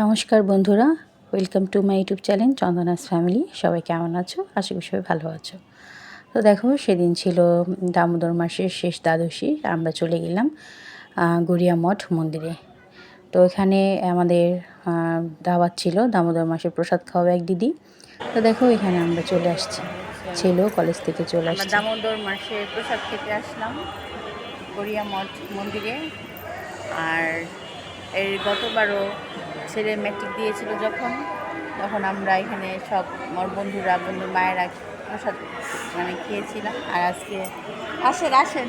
নমস্কার বন্ধুরা welcome to my YouTube channel Chandana's family সবাই কেমন আছো? আশা করি সবাই ভালো আছো। তো দেখো সেদিন ছিল দামোদর মাসের শেষ দ্বাদশী আমরা চলে গেলাম গড়িয়া মঠ মন্দিরে। তো এখানে আমাদের দাওয়াত ছিল দামোদর মাসের প্রসাদ খাওয়াবে এক দিদি। তো দেখো এখানে আমরা চলে আসছি। ছিল কলেজ থেকে চলে আসছি। দামোদর মাসে প্রসাদ খেতে আসলাম গড়িয়া মঠ মন্দিরে। আর এর গতবারও ছেলে ম্যাট্রিক দিয়েছিল যখন, তখন আমরা এখানে সব আমার বন্ধুরা বন্ধু মায়েরা প্রসাদ মানে খেয়েছিলাম। আর আজকে আসেন আসেন।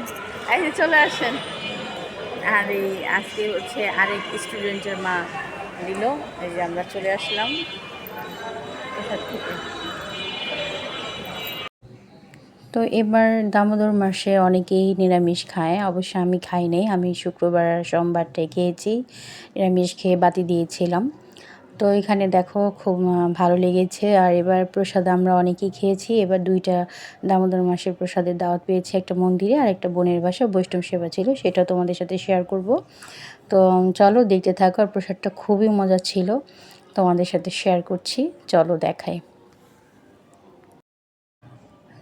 এই চলে আসেন। আর এই আজকে হচ্ছে আরেক স্টুডেন্টের মা দিল। এই যে আমরা চলে আসলাম প্রসাদ খেতে। তো এবার দামোদর মাসে অনেকেই নিরামিষ খায়। অবশ্য আমি খাই নাই, আমি শুক্রবার সোমবারটাই খেয়েছি, নিরামিষ খেয়ে বাতি দিয়েছিলাম। তো এখানে দেখো খুব ভালো লেগেছে। আর এবার প্রসাদ আমরা অনেকেই খেয়েছি। এবার দুইটা দামোদর মাসের প্রসাদের দাওয়াত পেয়েছি, একটা মন্দিরে আর একটা বোনের বাসা বৈষ্ণব সেবা ছিল, সেটা তোমাদের সাথে শেয়ার করব। তো চলো দেখতে থাকো, আর প্রসাদটা খুবই মজা ছিল, তোমাদের সাথে শেয়ার করছি। চলো দেখাই।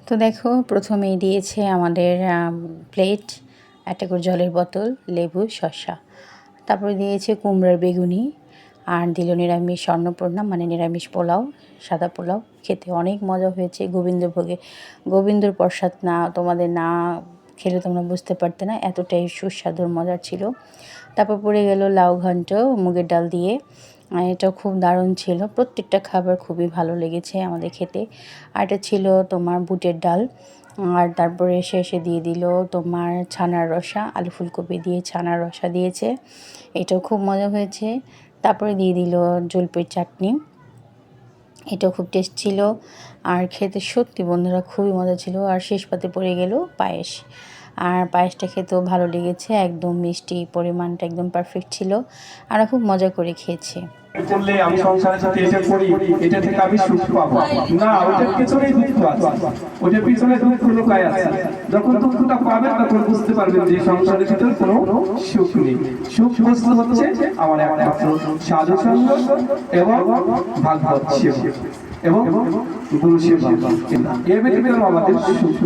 তো দেখো, প্রথমেই দিয়েছে আমাদের প্লেট একটা করে জলের বোতল, লেবু, শসা। তারপরে দিয়েছে কুমড়ার বেগুনি আর দিল নিরামিষ অন্নপূর্ণা মানে নিরামিষ পোলাও, সাদা পোলাও। খেতে অনেক মজা হয়েছে। গোবিন্দভোগে, গোবিন্দর প্রসাদ না, তোমাদের না খেলে তোমরা বুঝতে পারতে না, এতটাই সুস্বাদুর মজার ছিল। তারপর পড়ে গেল লাউ ঘন্ট, মুগের ডাল দিয়ে। আর এটাও খুব দারুণ ছিল। প্রত্যেকটা খাবার খুবই ভালো লেগেছে আমাদের খেতে। আর এটা ছিল তোমার বুটের ডাল। আর তারপরে শেষে দিয়ে দিল তোমার ছানার রসা, আলু ফুলকপি দিয়ে ছানার রসা দিয়েছে। এটাও খুব মজা হয়েছে। তারপরে দিয়ে দিল জলপির চাটনি। এটাও খুব টেস্ট ছিল। আর খেতে সত্যি বন্ধুরা খুবই মজা ছিল। আর শেষ পাতে পড়ে গেল পায়েস। আর পায়েসটা খেতেও ভালো লেগেছে। একদম মিষ্টি পরিমাণটা একদম পারফেক্ট ছিল। আর খুব মজা করে খেয়েছি। করলে আমি সংসারের সাথে এটা করি এটা থেকে আমি সুখ পাবো। না, ওটার পিছনেই দুঃখ আছে। ওটার পিছনে দুঃখ লুকায় আছে যখন দুঃখটা পাবেন তখন বুঝতে পারবেন যে সংসারের ভিতর কোনো সুখ নেই। সুখ বস্তু হচ্ছে আমার একমাত্র সাধু সঙ্গ এবং ভাগবত সেবা এবং গুরু সেবা এর ভিতরে আমাদের সুখ।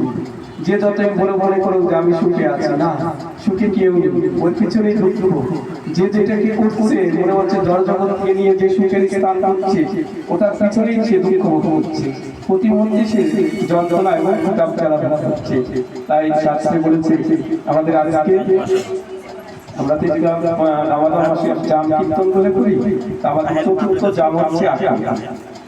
যে যতই বলে মনে করুক যে আমি সুখে আছি। না, সুখে কেউ নেই। ওর পিছনেই দুঃখ যে যেটাকে করছে, মনে হচ্ছে জল জগৎকে নিয়ে যে সুখের স্থান পাচ্ছে ওটার পিছনেই সে দুঃখ করছে। প্রতিমধ্যে সে যন্ত্রণা এবং করছে তাই শাস্ত্রে বলেছে, আমাদের আজকে আমরা তো যেটা আমাদের জাম কীর্তন করে করি আমাদের চতুর্থ জাম হচ্ছে আকাম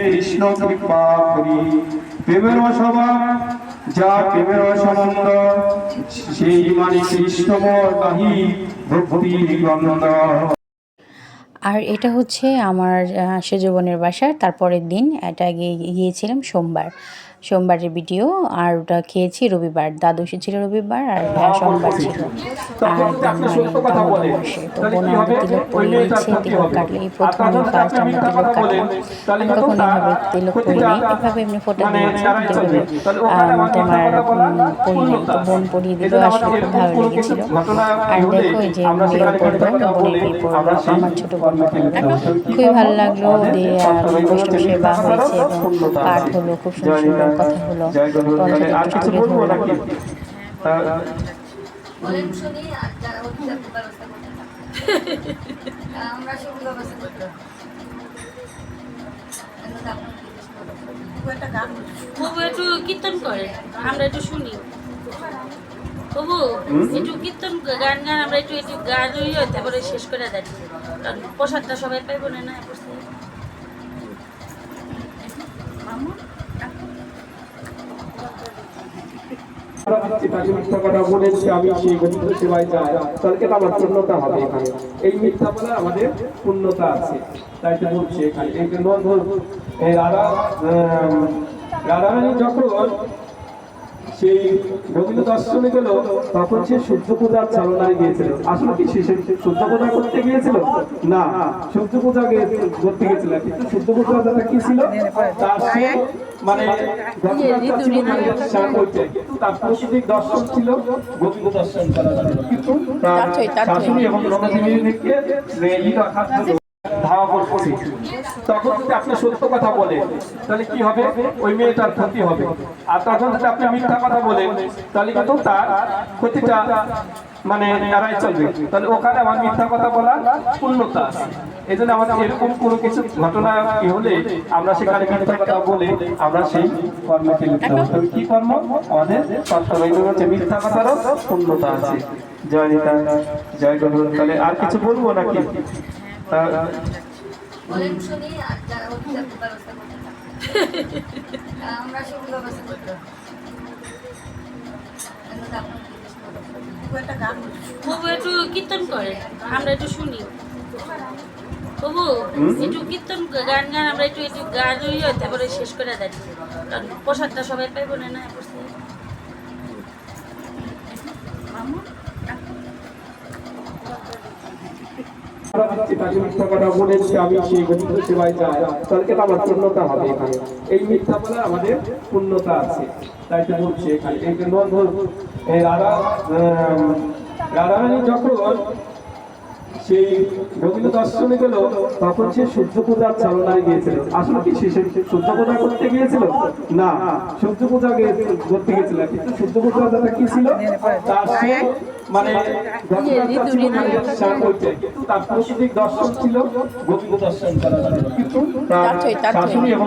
কৃষ্ণ কৃপা করি। প্রেমের সভা যা প্রেমের সম্বন্ধ সেই মানে কৃষ্ণ আর এটা হচ্ছে আমার সেজবনের বাসা, তারপরের দিন এটা গিয়ে গিয়েছিলাম সোমবার। সোমবারের ভিডিও আর ওটা খেয়েছি রবিবার দ্বাদশী ছিল রবিবার আর সোমবার ছিল আর মানে তো বোন আমাদের তিলক পরিয়ে দিচ্ছে তিলক কাটলে এই প্রথম ফার্স্ট আমরা তিলক কাটলাম আমি কখনো এভাবে তিলক পরি নাই এভাবে এমনি ফোটা দিয়েছি তোমার পরি নাই তো বোন পরিয়ে দিল আসলে খুব ভালো লেগেছিল আর দেখো এই যে মেয়ে পড়ল বোনের মেয়ে পড়ল আমার ছোট বোন খুবই ভালো লাগল ওদের বৈষ্ণব সেবা হয়েছে এবং পাঠ হলো খুব সুন্দর সুন্দর কথা হলো। তোমাদের একটু তুলে ধরলাম কীর্তন করে আমরা একটু শুনি। তবু হুম? একটু কীর্তন গান গান আমরা একটু একটু গান তারপরে শেষ করে দেয় কারণ প্রসাদটা সবাই পাইব না মিথ্যা কথা বলেছি, আমি পূর্ণতা হবে এখানে। এই মিথ্যা বলে আমাদের পূর্ণতা আছে। তাই তো বলছি এখানে। এই রাধা রাধারানী যখন সেই গোবিন্দ দর্শনে গেল তখন সে সূর্য পূজার চালনায় গিয়েছিল। আসলে কি সে সূর্য পূজা করতে গিয়েছিল? না সূর্য পূজা করতে গিয়েছিল। কিন্তু সূর্য পূজাটা কি ছিল? তার সে মানে তার প্রকৃতিক দর্শন ছিল গোবিন্দ দর্শন কিন্তু তার শাশুড়ি এবং জন্য ধাওয়া করছে। তখন যদি আপনি সত্য কথা বলেন, তাহলে কি হবে? ওই মেয়েটার ক্ষতি হবে। আর তখন যদি আপনি মিথ্যা কথা বলেন, তাহলে কিন্তু তার ক্ষতিটা মানে এড়াই চলবে। তাহলে ওখানে আমার মিথ্যা কথা বলা পূর্ণতা এই জন্য আমাদের এরকম কোনো কিছু ঘটনা কি হলে আমরা সেখানে মিথ্যা কথা বলে আমরা সেই কর্মকে লিপ্ত হই। তবে কি কর্ম? আমাদের হচ্ছে মিথ্যা কথারও পূর্ণতা আছে। জয় নিতা জয় গরু তাহলে আর কিছু বলব নাকি? বলেন শুনি আর যারা উৎসব ব্যবস্থা করতে আমরা সব ব্যবস্থা করতে পারব। এখন তো আপনারা জিজ্ঞেস করবেন। তবু একটু কীর্তন করে আমরা একটু শুনি। তবু একটু কীর্তন গান গান আমরা একটু একটু গান তারপরে শেষ করে দেয় কারণ প্রসাদটা সবাই পাইব না না বুঝতে আমরা দিচ্ছি মিথ্যা কথা বলেছি আমি সেই গোবিন্দ সেবায় যাই তাহলে আমার পূর্ণতা হবে এখানে এই মিথ্যা বলে আমাদের পূর্ণতা আছে। তাই তো বলছি এখানে। এই রাধা রাধারানী যখন সেই গোবিন্দ দর্শনে গেল তখন সে সূর্য পূজার চালনায় গিয়েছিল। আসলে কি সে সূর্য পূজা করতে গিয়েছিল? না সূর্য পূজা করতে গিয়েছিল। কিন্তু সূর্য পূজাটা কি ছিল? তার সে মানে তার প্রকৃতিক দর্শন ছিল গোবিন্দ দর্শন কিন্তু তার। শাশুড়ি এবং